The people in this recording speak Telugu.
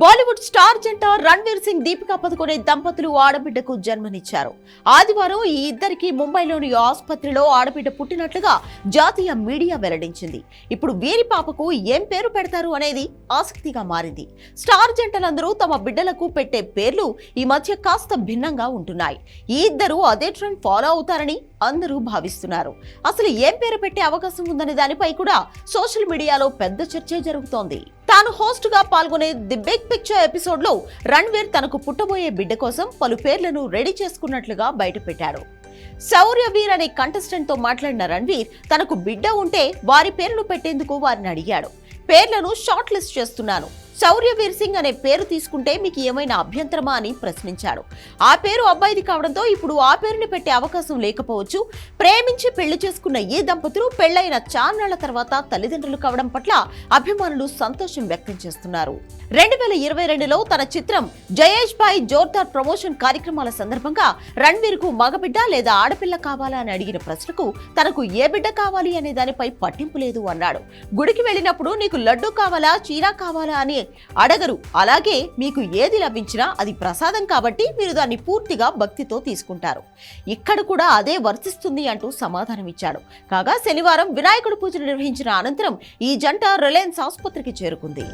బాలీవుడ్ స్టార్ జంట రణ్వీర్ సింగ్ దీపికా పదుకొనే దంపతులు ఆడబిడ్డకు జన్మనిచ్చారు. ఆదివారం ఈ ఇద్దరికి ముంబైలోని ఆసుపత్రిలో ఆడబిడ్డ పుట్టినట్లుగా జాతీయ మీడియా వెల్లడించింది. ఇప్పుడు వీరి పాపకు ఏం పేరు పెడతారు అనేది ఆసక్తిగా మారింది. స్టార్ జంటలందరూ తమ బిడ్డలకు పెట్టే పేర్లు ఈ మధ్య కాస్త భిన్నంగా ఉంటున్నాయి. ఈ ఇద్దరు అదే ట్రెండ్ ఫాలో అవుతారని అందరూ భావిస్తున్నారు. అసలు ఏం పేరు పెట్టే అవకాశం ఉందనే దానిపై కూడా సోషల్ మీడియాలో పెద్ద చర్చ జరుగుతోంది. తాను హోస్ట్గా పాల్గొనే ది బిగ్ పిక్చర్ ఎపిసోడ్లో రణ్వీర్ తనకు పుట్టబోయే బిడ్డ కోసం పలు పేర్లను రెడీ చేసుకున్నట్లుగా బయటపెట్టాడు. శౌర్యవీర్ అనే కంటెస్టెంట్తో మాట్లాడిన రణ్వీర్ తనకు బిడ్డ ఉంటే వారి పేర్లు పెట్టేందుకు వారిని అడిగాడు. పేర్లను షార్ట్ లిస్ట్ చేస్తున్నాను. శౌర్యవీర్ సింగ్ అనే పేరు తీసుకుంటే మీకు ఏమైనా అభ్యంతరమా అని ప్రశ్నించాడు. ఆ పేరు అబ్బాయిది కావడంతో ఇప్పుడు ఆ పేరుని పెట్టే అవకాశం లేకపోవచ్చు. ప్రేమించి పెళ్ళి చేసుకున్న ఈ దంపతులు పెళ్ళైన చాన్నాళ్ళ తర్వాత తల్లిదండ్రులు కావడం పట్ల అభిమానులు సంతోషం వ్యక్తం చేస్తున్నారు. రెండు వేల ఇరవై రెండులో తన చిత్రం జయేష్ భాయ్ జోర్దార్ ప్రమోషన్ కార్యక్రమాల సందర్భంగా రణ్వీర్కు మగబిడ్డ లేదా ఆడపిల్ల కావాలా అని అడిగిన ప్రశ్నకు తనకు ఏ బిడ్డ కావాలి అనే దానిపై పట్టింపు లేదు అన్నాడు. గుడికి వెళ్ళినప్పుడు నీకు లడ్డు కావాలా చీర కావాలా అని అడగరు. అలాగే మీకు ఏది లభించినా అది ప్రసాదం కాబట్టి మీరు దాన్ని పూర్తిగా భక్తితో తీసుకుంటారు. ఇక్కడ కూడా అదే వర్తిస్తుంది అంటూ సమాధానం ఇచ్చాడు. కాగా శనివారం వినాయకుడి పూజలు నిర్వహించిన అనంతరం ఈ జంట రిలయన్స్ ఆసుపత్రికి చేరుకుంది.